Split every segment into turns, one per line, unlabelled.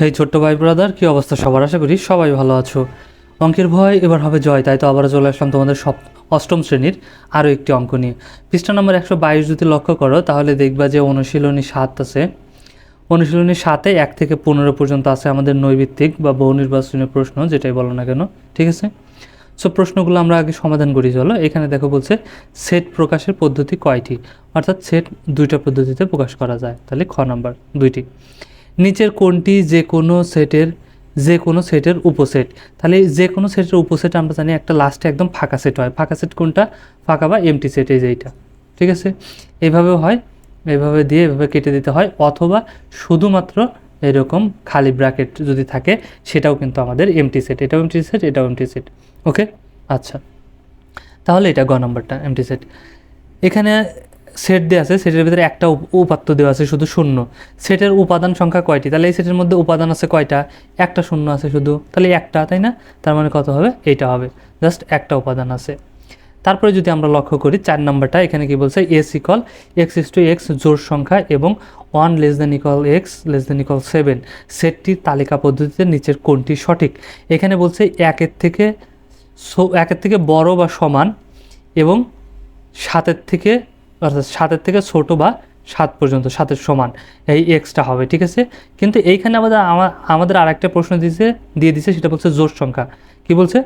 হেই ছোট্ট ভাই ব্রাদার কি অবস্থা সবার? আশা করি সবাই ভালো আছো। অঙ্কের ভয় এবার হবে জয়, তাই তো আবারও চলে আসলাম তোমাদের সপ অষ্টম শ্রেণির আরও একটি অঙ্ক নিয়ে। পৃষ্ঠা নম্বর একশো বাইশ যদি লক্ষ্য করো, তাহলে দেখবা যে অনুশীলনী সাত আছে। অনুশীলনী সাতে এক থেকে পনেরো পর্যন্ত আছে আমাদের নৈবিত্তিক বা বহু নির্বাচনী প্রশ্ন, যেটাই বলো না কেন, ঠিক আছে? সো প্রশ্নগুলো আমরা আগে সমাধান করি, চলো। এখানে দেখো বলছে সেট প্রকাশের পদ্ধতি কয়টি? অর্থাৎ সেট দুইটা পদ্ধতিতে প্রকাশ করা যায়। তাহলে খ নাম্বার দুইটি। নিচের কোনটি যে কোনো সেটের, যে কোনো সেটের উপসেট। তাহলে যে কোনো সেটের উপসেট আমরা জানি একটা লাস্টে একদম ফাঁকা সেট হয়। ফাঁকা সেট কোনটা? ফাঁকা বা এমটি সেট, এই যে এইটা। ঠিক আছে? এইভাবেও হয় এইভাবে দিয়ে এভাবে কেটে দিতে হয়। অথবা শুধুমাত্র এরকম খালি ব্র্যাকেট যদি থাকে, সেটাও কিন্তু আমাদের এমটি সেট। এটাও এমটি সেট, এটাও এমটি সেট। ওকে আচ্ছা। তাহলে এটা গ নম্বরটা এমটি সেট। এখানে সেট দেওয়া আছে সেটের ভিতরে একটা উপ- উপাত্ত দেওয়া আছে শুধু শূন্য। সেটের উপাদান সংখ্যা কয়টি? তাহলে এই সেটের মধ্যে উপাদান আছে কয়টা? একটা শূন্য আছে শুধু। তাহলে একটা, তাই না? তার মানে কত হবে? এইটা হবে। জাস্ট একটা উপাদান আছে। তারপরে যদি আমরা লক্ষ্য করি, চার নাম্বারটা, এখানে কি বলছে? S equal X is two X জোর সংখ্যা এবং one less than equal X less than equal seven সেটটির তালিকা পদ্ধতিতে নিচের কোনটি সঠিক? এখানে বলছে একের থেকে একের থেকে বড় বা সমান এবং সাতের থেকে অর্থাৎ সাতের থেকে ছোট বা সাত পর্যন্ত, সাতের সমান, এই এক্সটা হবে, ঠিক আছে? কিন্তু এইখানে আমাদের আমা- আমাদের আরেকটা প্রশ্ন দিয়েছে দিয়ে দিছে, সেটা বলছে জোর সংখ্যা। কি বলছে?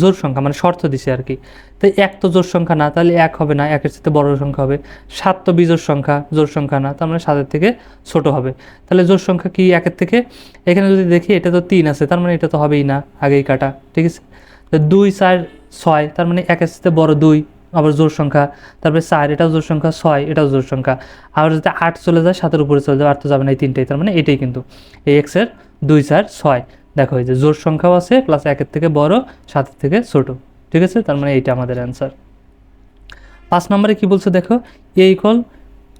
জোর সংখ্যা মানে শর্ত দিছে আর কি। তো এক তো জোর সংখ্যা না, তাহলে এক হবে না, একের সাথে বড় সংখ্যা হবে। সাত তো বিজোর সংখ্যা জোর সংখ্যা না, তার মানে সাতের থেকে ছোট হবে। তাহলে জোর সংখ্যা কি একের থেকে? এখানে যদি দেখি, এটা তো তিন আছে, তার মানে এটা তো হবেই না, আগেই কাটা, ঠিক আছে? তো দুই চার ছয়, তার মানে একের সাথে বড় দুই আবার জোর সংখ্যা, তারপরে চার, এটাও জোর সংখ্যা, ছয়, এটাও জোর সংখ্যা। আবার যদি আট চলে যায়, সাতের উপরে চলে যায়, আট তো যাবে না এই তিনটাই, তার মানে এটাই কিন্তু। এই এক্সের দুই, চার, ছয়। দেখো এই যে জোর সংখ্যাও আছে প্লাস একের থেকে বড়, সাতের থেকে ছোট। ঠিক আছে? তার মানে এইটা আমাদের অ্যান্সার পাঁচ নম্বরে কি বলছে দেখো? A equal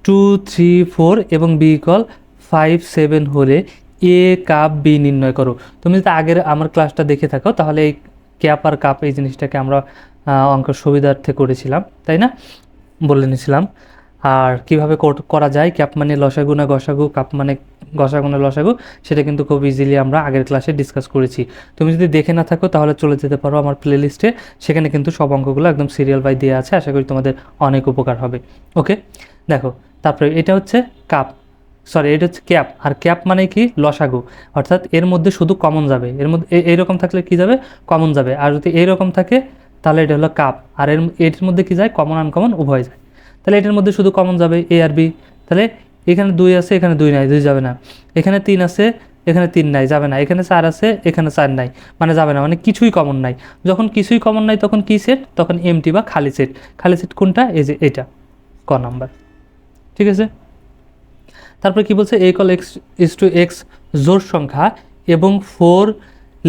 two three four এবং বি ইকল ফাইভ সেভেন হলে এ কাপ বি নির্ণয় করো। তুমি যদি আগের আমার ক্লাসটা দেখে থাকো, তাহলে এই ক্যাপ আর কাপ এই জিনিসটাকে আমরা অঙ্কের সুবিধার্থে করেছিলাম, তাই না? বলে নিয়েছিলাম। আর কীভাবে করা যায় ক্যাপ মানে লসাগু না গসাগু কাপ মানে গসাগু না লসাগু, সেটা কিন্তু খুব ইজিলি আমরা আগের ক্লাসে ডিসকাস করেছি। তুমি যদি দেখে না থাকো, তাহলে চলে যেতে পারো আমার প্লেলিস্টে সেখানে কিন্তু সব অঙ্কগুলো একদম সিরিয়াল বাই দেওয়া আছে। আশা করি তোমাদের অনেক উপকার হবে। ওকে দেখো, তারপরে এটা হচ্ছে কাপ সরি এটা হচ্ছে ক্যাপ আর ক্যাপ মানে কি? লসাগু। অর্থাৎ এর মধ্যে শুধু কমন যাবে। এর মধ্যে এইরকম থাকলে কি যাবে? কমন যাবে। আর যদি এইরকম থাকে তাহলে এটা হলো কাপ আর এর, এটির মধ্যে কি যায়? কমন আনকমন উভয় যায়। তাহলে এটির মধ্যে শুধু কমন যাবে এ আর বি তাহলে এখানে দুই আছে, এখানে দুই নাই, দুই যাবে না। এখানে তিন আছে, এখানে তিন নাই, যাবে না। এখানে চার আছে, এখানে চার নাই। মানে যাবে না মানে কিছুই কমন নাই। যখন কিছুই কমন নাই, তখন কী সেট তখন এমটি বা খালি সেট খালি সেট কোনটা? এই যে এটা, ক নাম্বার। ঠিক আছে? তারপরে কি বলছে? A equal X is two X জোর সংখ্যা এবং four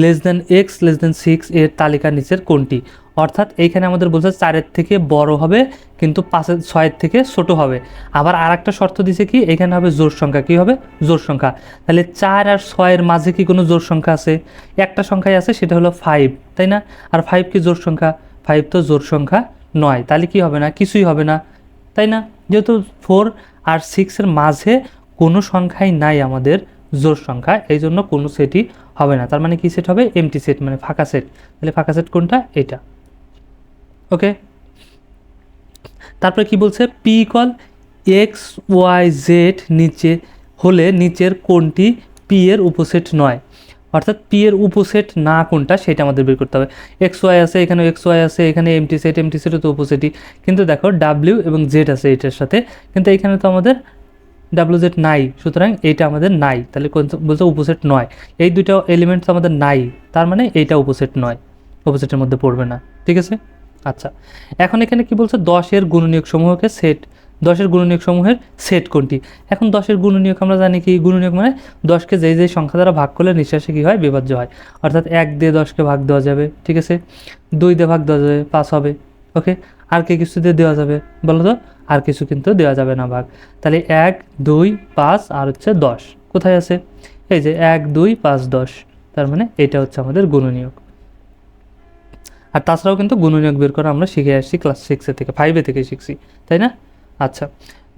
less than X less than six এর তালিকার নিচের কোনটি? অর্থাৎ এইখানে আমাদের বলছে চারের থেকে বড় হবে, কিন্তু পাঁচের, ছয়ের থেকে ছোট হবে। আবার আর একটা শর্ত দিছে কি, এখানে হবে জোর সংখ্যা। কি হবে? জোর সংখ্যা। তাহলে চার আর ছয়ের মাঝে কি কোনো জোর সংখ্যা আছে? একটা সংখ্যায় আছে, সেটা হলো ফাইভ তাই না? আর ফাইভ কি জোর সংখ্যা? ফাইভ তো জোর সংখ্যা নয়। তাহলে কি হবে না? কিছুই হবে না, তাই না? যেহেতু ফোর আর সিক্সের মাঝে কোনো সংখ্যাই নাই আমাদের জোর সংখ্যা, এই জন্য কোনো সেটই হবে না। তার মানে কি সেট হবে? এমটি সেট মানে ফাঁকা সেট তাহলে ফাঁকা সেট কোনটা? এটা। ওকে তারপরে কি বলছে? P equal X Y Z নিচে হলে নিচের কোনটি পি এর উপসেট নয়? অর্থাৎ পি এর উপসেট না কোনটা সেটা আমাদের বের করতে হবে। এক্স ওয়াই আছে, এখানে এক্স ওয়াই আছে, এখানে এমটি সেট এমটি সেটও তো উপসেটই। কিন্তু দেখো ডাব্লিউ এবং জেড আছে এটার সাথে। কিন্তু এখানে তো আমাদের ডাব্লিউ জেড নাই। সুতরাং এইটা আমাদের নাই। তাহলে বলছে উপসেট নয়। এই দুইটা এলিমেন্ট তো আমাদের নাই। তার মানে এইটা উপসেট নয়। উপসেটের মধ্যে পড়বে না। ঠিক আছে? আচ্ছা এখন এখানে কি বলছে? দশের গুণনীয়ক সমূহকে সেট দশের গুণনীয়ক সমূহের সেট কোনটি? এখন দশের গুণনীয়ক আমরা জানি কি? গুণনীয়ক মানে দশকে যেই যেই সংখ্যা দ্বারা ভাগ করলে নিঃশ্বাসে কী হয়? বিভাজ্য হয়। অর্থাৎ এক দিয়ে দশকে ভাগ দেওয়া যাবে, ঠিক আছে? দুই দিয়ে ভাগ দেওয়া যাবে, পাঁচ হবে, ওকে? আর কে কিছু দিয়ে দেওয়া যাবে, বলো তো? আর কিছু কিন্তু দেওয়া যাবে না ভাগ। তাহলে এক, দুই, পাঁচ আর হচ্ছে দশ। কোথায় আছে? এই যে এক, দুই, পাঁচ, দশ। তার মানে এটা হচ্ছে আমাদের গুণনীয়ক। আর তাছাড়াও কিন্তু গুণনীয়ক বের করা আমরা শিখে আসছি ক্লাস সিক্সের থেকে ফাইভে থেকে শিখছি, তাই না? আচ্ছা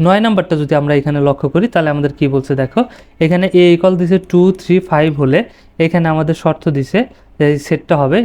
নয় নাম্বারটা যদি আমরা এখানে লক্ষ্য করি, তাহলে আমাদের কি বলছে দেখো, এখানে এ ইকল দিছে টু থ্রি ফাইভ হলে এখানে আমাদের শর্ত দিছে যে সেটটা হবে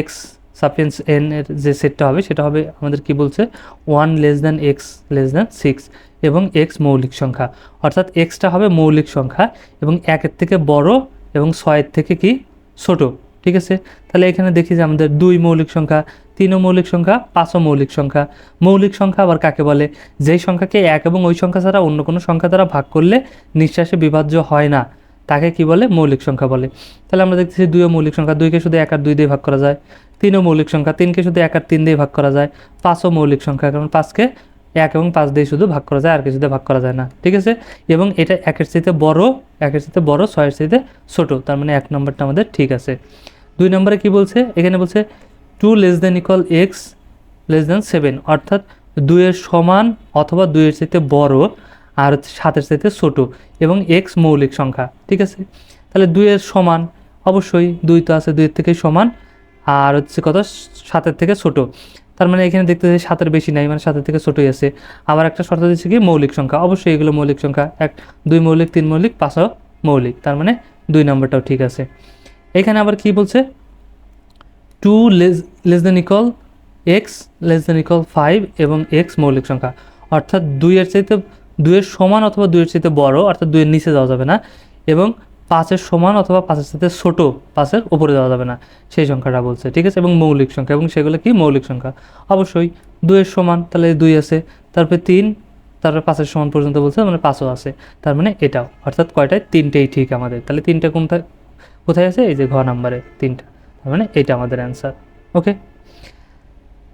এক্স সাপিয়েন্স এন এর যে সেটটা হবে, সেটা হবে আমাদের কি বলছে? One less than X less than six এবং এক্স মৌলিক সংখ্যা। অর্থাৎ এক্সটা হবে মৌলিক সংখ্যা এবং একের থেকে বড় এবং ছয়ের থেকে কি? ছোট। ঠিক আছে? তাহলে এখানে দেখি যে আমাদের দুই মৌলিক সংখ্যা, তিনও মৌলিক সংখ্যা, পাঁচও মৌলিক সংখ্যা। মৌলিক সংখ্যা আবার কাকে বলে? যেই সংখ্যাকে এক এবং ওই সংখ্যা ছাড়া অন্য কোনো সংখ্যা দ্বারা ভাগ করলে নিঃশ্বাসে বিভাজ্য হয় না। তাকে কি বলে? মৌলিক সংখ্যা বলে। তাহলে আমরা দেখতেছি দুইও মৌলিক সংখ্যা, দুইকে শুধু এক আর দুই দিয়ে ভাগ করা যায়। তিনও মৌলিক সংখ্যা, তিনকে শুধু এক আর তিন দিয়ে ভাগ করা যায়। পাঁচও মৌলিক সংখ্যা, কারণ পাঁচকে এক এবং পাঁচ দিয়ে শুধু ভাগ করা যায়, আর কিছুতে ভাগ করা যায় না। ঠিক আছে? এবং এটা একের চাইতে বড়, একের চাইতে বড়, ছয়ের চাইতে ছোট, তার মানে এক নম্বরটা আমাদের ঠিক আছে। দুই নম্বরে কি বলছে? এখানে বলছে two less than equal X less than seven অর্থাৎ দুইয়ের সমান অথবা দুইয়ের চাইতে বড় আর সাতের চাইতে ছোট এবং এক্স মৌলিক সংখ্যা, ঠিক আছে? তাহলে দুইয়ের সমান, অবশ্যই দুই তো আছে, দুইয়ের থেকে সমান আর হচ্ছে কত? সাতের থেকে ছোট। তার মানে এখানে দেখতে পাচ্ছি সাতের বেশি নাই মানে সাতের থেকে ছোটই আছে। আবার একটা শর্ত দিচ্ছে কি? মৌলিক সংখ্যা, অবশ্যই এগুলো মৌলিক সংখ্যা। এক, দুই মৌলিক, তিন মৌলিক, পাঁচও মৌলিক, তার মানে দুই নম্বরটাও ঠিক আছে। এখানে আবার কি বলছে? Two less than equal X less than equal five এবং এক্স মৌলিক সংখ্যা। অর্থাৎ দুইয়ের চাইতে, দুইয়ের সমান অথবা দুইয়ের চাইতে বড়, অর্থাৎ দুইয়ের নিচে যাওয়া যাবে না, এবং পাঁচের সমান অথবা পাঁচের সাথে ছোটো পাঁচের উপরে যাওয়া যাবে না, সেই সংখ্যাটা বলছে, ঠিক আছে? এবং মৌলিক সংখ্যা, এবং সেগুলো কি? মৌলিক সংখ্যা। অবশ্যই দুইয়ের সমান, তাহলে দুই আছে, তারপরে তিন, তারপরে পাঁচের সমান পর্যন্ত বলছে মানে পাঁচও আছে, তার মানে এটাও। অর্থাৎ কয়টায়? তিনটেই ঠিক আমাদের। তাহলে তিনটা কোনটা কোথায় আছে? এই যে ঘ নাম্বারে তিনটা। তার মানে এটা আমাদের অ্যান্সার ওকে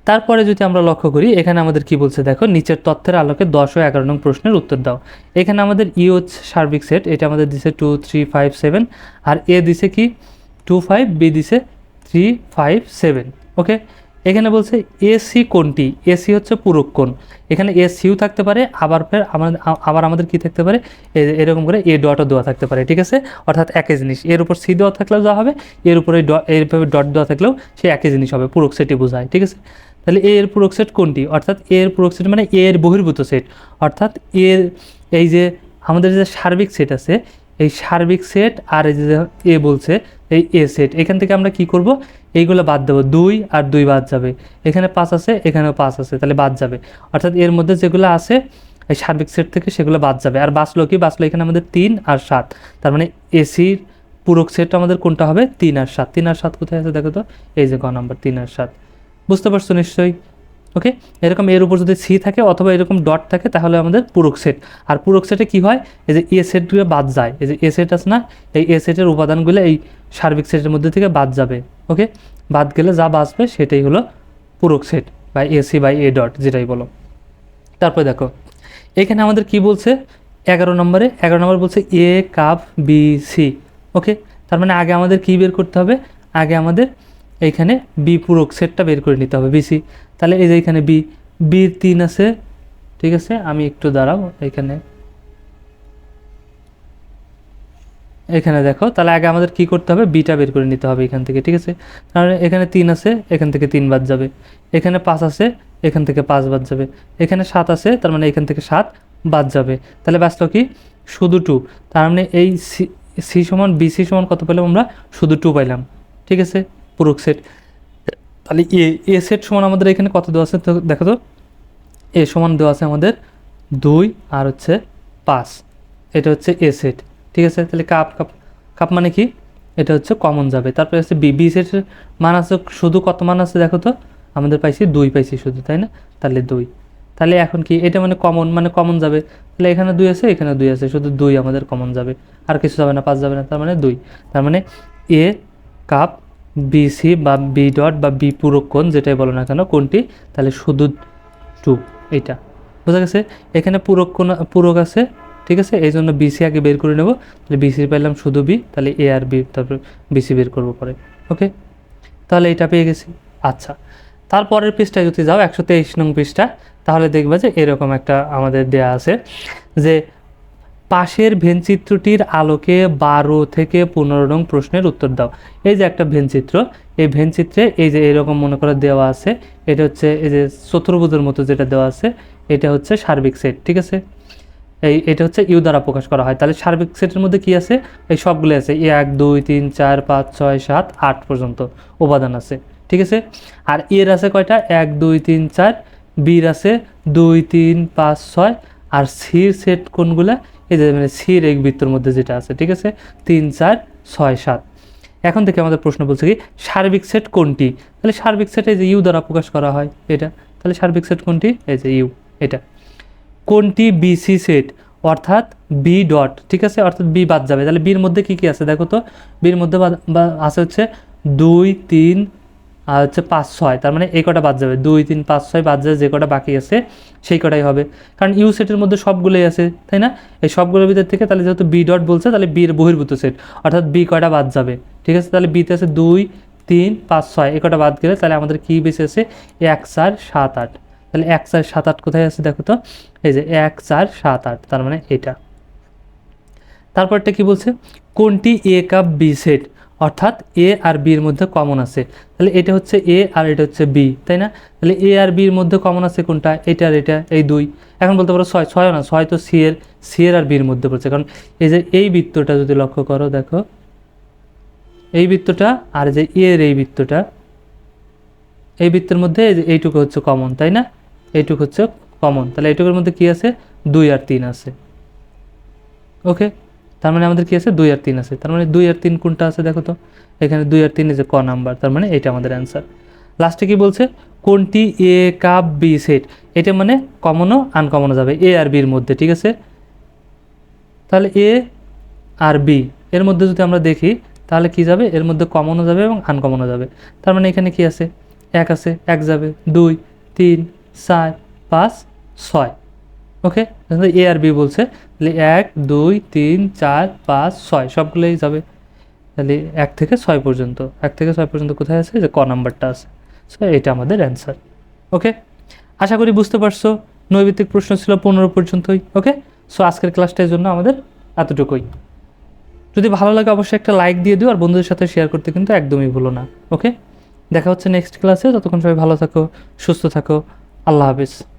তারপরে যদি আমরা লক্ষ্য করি, এখানে আমাদের কি বলছে দেখো, নিচের তথ্যের আলোকে দশ ও এগারো নং প্রশ্নের উত্তর দাও। এখানে আমাদের ইও সার্বিক সেট এটা আমাদের দিছে টু থ্রি ফাইভ সেভেন আর এ দিছে কি? টু ফাইভ বি দিছে থ্রি ফাইভ সেভেন ওকে এখানে বলছে এসি কোনটি এসি হচ্ছে পূরক এখানে এ সিও থাকতে পারে, আবার ফের আমাদের আবার আমাদের কি থাকতে পারে? এরকম করে এ ডটও দেওয়া থাকতে পারে, ঠিক আছে? অর্থাৎ একই জিনিস। এর উপর সি দেওয়া থাকলেও দেওয়া হবে, এর উপরে ড, এইভাবে ডট দেওয়া থাকলেও সে একই জিনিস হবে, পূরক সেটই বোঝায়, ঠিক আছে? তাহলে এ এর পূরক সেট কোনটি অর্থাৎ এ এর পূরক সেট মানে এ এর বহির্ভূত সেট। অর্থাৎ এর, এই যে আমাদের যে সার্বিক সেট আছে, এই সার্বিক সেট আর এই যে এ বলছে এই এ সেট এখান থেকে আমরা কি করব? এইগুলো বাদ দেবো। দুই আর দুই বাদ যাবে। এখানে পাঁচ আছে, এখানেও পাঁচ আছে, তাহলে বাদ যাবে। অর্থাৎ এর মধ্যে যেগুলো আছে, এই সার্বিক সেট থেকে সেগুলো বাদ যাবে। আর বাঁচলো কি? বাঁচলো এখানে আমাদের তিন আর সাত। তার মানে এসির পূরক সেট আমাদের কোনটা হবে? তিন আর সাত। তিন আর সাত কোথায় আছে দেখো তো? এই যে গ নাম্বার, তিন আর সাত। বুঝতে পারছ নিশ্চয়ই? ওকে এরকম এর উপর যদি সি থাকে অথবা এরকম ডট থাকে, তাহলে আমাদের পূরক সেট আর পূরক সেটে কি হয়? এই যে এ সেটগুলো বাদ যায়। এই যে এ সেট আছে না, এই এ সেটের উপাদানগুলো এই সার্বিক সেটের মধ্যে থেকে বাদ যাবে। ওকে বাদ গেলে যা বাঁচবে সেটাই হলো পূরক সেট বা এসি বাই এ ডট যেটাই বলো। তারপরে দেখো, এখানে আমাদের কি বলছে? এগারো নম্বরে, এগারো নম্বর বলছে A cap B C okay তার মানে আগে আমাদের কি বের করতে হবে? আগে আমাদের এইখানে বি পূরক সেটটা বের করে নিতে হবে বিসি তাহলে এই যে এখানে বি বির তিন আছে, ঠিক আছে? আমি একটু দাঁড়াও, এখানে। এখানে দেখো, তাহলে আগে আমাদের কি করতে হবে? বিটা বের করে নিতে হবে এখান থেকে, ঠিক আছে? কারণ এখানে তিন আছে, এখান থেকে তিন বাদ যাবে। এখানে পাঁচ আছে, এখান থেকে পাঁচ বাদ যাবে। এখানে সাত আছে, তার মানে এখান থেকে সাত বাদ যাবে। তাহলে বাঁচলো কি? শুধু টু তার মানে এই সি সি সমান বিসি সমান কত পেলাম আমরা? শুধু টু পাইলাম, ঠিক আছে? পুরুক সেট তাহলে এ এ সেট সমান আমাদের এখানে কত দেওয়া আছে? দেখো তো, এ সমান দেওয়া আছে আমাদের দুই আর হচ্ছে পাঁচ। এটা হচ্ছে এ সেট ঠিক আছে? তাহলে কাপ কাপ কাপ মানে কি? এটা হচ্ছে কমন যাবে। তারপরে হচ্ছে বি বি সেটের মান আছে, শুধু কত মান আছে দেখো তো? আমাদের পাইছি দুই, পাইছি শুধু, তাই না? তাহলে দুই। তাহলে এখন কি? এটা মানে কমন মানে কমন যাবে। তাহলে এখানে দুই আছে, এখানে দুই আছে। শুধু দুই আমাদের কমন যাবে। আর কিছু যাবে না, পাঁচ যাবে না, তার মানে দুই। তার মানে এ কাপ বি সি বা বি ডট বা বি পূরক কোণ যেটাই বলো না কেন কোনটি তাহলে শুধু টু এইটা। বোঝা গেছে? এখানে পূরক কোণ, পূরক আছে, ঠিক আছে? এই জন্য বিসি আগে বের করে নেব। তাহলে বিসি পেলাম শুধু বি তাহলে এ আর বি তারপর বিসি বের করব পরে। ওকে? তাহলে এটা পেয়ে গেছি। আচ্ছা তারপরের পৃষ্ঠায় যদি যাও, একশো তেইশ নং পৃষ্ঠা, তাহলে দেখবা যে এরকম একটা আমাদের দেয়া আছে যে পাশের ভেনচিত্রটির আলোকে বারো থেকে পনেরো নং প্রশ্নের উত্তর দাও। এই যে একটা ভেনচিত্র এই ভেনচিত্রে এই যে এরকম মনে করে দেওয়া আছে, এটা হচ্ছে এই যে চতুর্ভুজের মতো যেটা দেওয়া আছে, এটা হচ্ছে সার্বিক সেট, ঠিক আছে? এই, এটা হচ্ছে ইউ দ্বারা প্রকাশ করা হয়। তাহলে সার্বিক সেটের মধ্যে কি আছে? এই সবগুলো আছে। এক, দুই, তিন, চার, পাঁচ, ছয়, সাত, আট পর্যন্ত উপাদান আছে, ঠিক আছে? আর এর আছে কয়টা? এক, দুই, তিন, চার, বির আছে দুই, তিন, পাঁচ, ছয়, আর সির সেট কোনগুলা? এই যে মানে সির এক বৃত্তর মধ্যে যেটা আছে, ঠিক আছে? তিন, চার, ছয়, সাত। এখন থেকে আমাদের প্রশ্ন বলছে কি, সার্বিক সেট কোনটি? তাহলে সার্বিক সেট এই যে ইউ দ্বারা প্রকাশ করা হয়, এটা। তাহলে সার্বিক সেট কোনটি? এই যে ইউ, এটা। কোনটি বিসি সেট? অর্থাৎ বি ডট, ঠিক আছে? অর্থাৎ বি বাদ যাবে। তাহলে বির মধ্যে কি কি আছে? দেখো তো, বির মধ্যে আছে হচ্ছে দুই, তিন আর হচ্ছে পাঁচ ছয়, তার মানে এই কটা বাদ যাবে। দুই, তিন, পাঁচ, ছয় বাদ যাবে যে কটা বাকি আছে, সেই কটাই হবে। কারণ ইউ সেটের মধ্যে সবগুলোই আছে, তাই না? এই সবগুলোর ভিতর থেকে তাহলে যেহেতু বি ডট বলছে, তাহলে বির বহির্ভূত সেট অর্থাৎ বি কটা বাদ যাবে? ঠিক আছে? তাহলে বিতে আছে দুই, তিন, পাঁচ, ছয়, এই কটা বাদ গেলে তাহলে আমাদের কী বেশি আছে? এক, চার, সাত, আট। তাহলে এক, চার, সাত, আট কোথায় আছে দেখো তো? এই যে এক, চার, সাত, আট, তার মানে এটা। তারপরটা কি বলছে? কোনটি এ কাপ বি সেট অর্থাৎ এ আর বির মধ্যে কমন আছে। তাহলে এটা হচ্ছে এ আর এটা হচ্ছে বি তাই না? তাহলে এ আর বির মধ্যে কমন আছে কোনটা? এটা আর এটা, এই দুই। এখন বলতে পারো ছয় ছয় না? ছয় তো সি এর সি এর আর বির মধ্যে পড়ছে। কারণ এই যে এই বৃত্তটা যদি লক্ষ্য করো, দেখো, এই বৃত্তটা আর যে এর এই বৃত্তটা, এই বৃত্তের মধ্যে এই যে এইটুকু হচ্ছে কমন তাই না? এইটুকু হচ্ছে কমন তাহলে এইটুকুর মধ্যে কি আছে? দুই আর তিন আছে। ওকে তার মানে আমাদের কি আছে? দুই আর তিন আছে। তার মানে দুই আর তিন কোনটা আছে দেখো তো? এখানে দুই আর তিন যে ক নাম্বার তার মানে এটা আমাদের অ্যান্সার লাস্টে কি বলছে? কোনটি এ কাপ বি সেট এটা মানে কমনও আনকমনও যাবে। এ আর বির মধ্যে, ঠিক আছে? তাহলে এ আর বি এর মধ্যে যদি আমরা দেখি, তাহলে কি যাবে? এর মধ্যে কমনও যাবে এবং আনকমনও যাবে। তার মানে এখানে কি আছে? এক আছে, এক যাবে। দুই, তিন, চার, পাঁচ, ছয়। ওকে? এ আর বি বলছে। তাহলে এক, দুই, তিন, চার, পাঁচ, ছয়, সবগুলোই যাবে। তাহলে এক থেকে ছয় পর্যন্ত। এক থেকে ছয় পর্যন্ত কোথায় আছে? যে ক নাম্বারটা আছে। সো এটা আমাদের অ্যান্সার ওকে? আশা করি বুঝতে পারছ। নৈবিত্তিক প্রশ্ন ছিল পনেরো পর্যন্তই। ওকে? সো আজকের ক্লাসটার জন্য আমাদের এতটুকুই। যদি ভালো লাগে অবশ্যই একটা লাইক দিয়ে দিও আর বন্ধুদের সাথে শেয়ার করতে কিন্তু একদমই ভুলো না। ওকে? দেখা হচ্ছে নেক্সট ক্লাসে ততক্ষণ সবাই ভালো থাকো, সুস্থ থাকো। আল্লাহ হাফিজ।